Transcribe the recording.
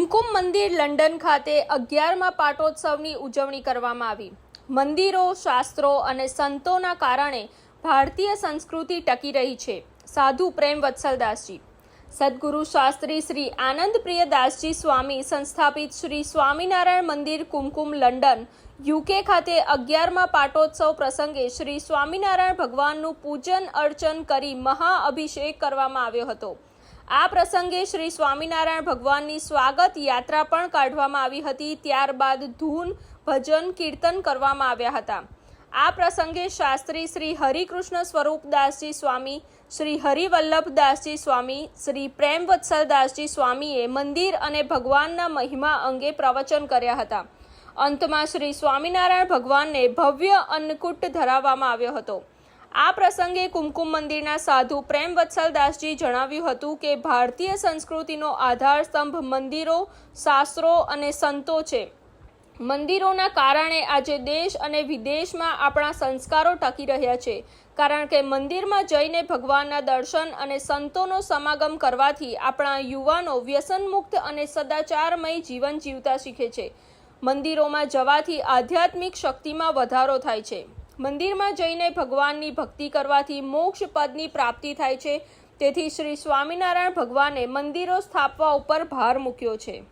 કુમકુમ મંદિર લંડન ખાતે અગિયારમાં પાટોત્સવની ઉજવણી કરવામાં આવી. મંદિરો, શાસ્ત્રો અને સંતોના કારણે ભારતીય સંસ્કૃતિ ટકી રહી છે. સાધુ પ્રેમ વત્સલદાસજી. સદગુરુ શાસ્ત્રી શ્રી આનંદ પ્રિયદાસજી સ્વામી સંસ્થાપિત શ્રી સ્વામિનારાયણ મંદિર કુમકુમ લંડન, યુકે ખાતે અગિયારમાં પાટોત્સવ પ્રસંગે શ્રી સ્વામિનારાયણ ભગવાનનું પૂજન અર્ચન કરી મહાઅભિષેક કરવામાં આવ્યો હતો. આ પ્રસંગે શ્રી સ્વામિનારાયણ ભગવાનની સ્વાગત યાત્રા પણ કાઢવામાં આવી હતી. ત્યારબાદ ધૂન, ભજન, કીર્તન કરવામાં આવ્યા હતા. આ પ્રસંગે શાસ્ત્રી શ્રી હરિકૃષ્ણ સ્વરૂપદાસજી સ્વામી, શ્રી હરિવલ્લભદાસજી સ્વામી, શ્રી પ્રેમવત્સલદાસજી સ્વામીએ મંદિર અને ભગવાનના મહિમા અંગે પ્રવચન કર્યા હતા. અંતમાં શ્રી સ્વામિનારાયણ ભગવાનને ભવ્ય અન્નકૂટ ધરાવવામાં આવ્યો હતો. આ પ્રસંગે કુમકુમ મંદિરના સાધુ પ્રેમ વત્સલદાસજી જણાવ્યું હતું કે ભારતીય સંસ્કૃતિનો આધાર સ્તંભ મંદિરો, શાસ્ત્રો અને સંતો છે. મંદિરોના કારણે આજે દેશ અને વિદેશમાં આપણા સંસ્કારો ટકી રહ્યા છે. કારણ કે મંદિરમાં જઈને ભગવાનના દર્શન અને સંતોનો સમાગમ કરવાથી આપણા યુવાનો વ્યસનમુક્ત અને સદાચારમય જીવન જીવતા શીખે છે. મંદિરોમાં જવાથી આધ્યાત્મિક શક્તિમાં વધારો થાય છે. મંદિરમાં જઈને ભગવાનની ભક્તિ કરવાથી મોક્ષ પદની પ્રાપ્તિ થાય છે. તેથી શ્રી સ્વામિનારાયણ ભગવાને મંદિરો સ્થાપવા ઉપર ભાર મૂક્યો છે.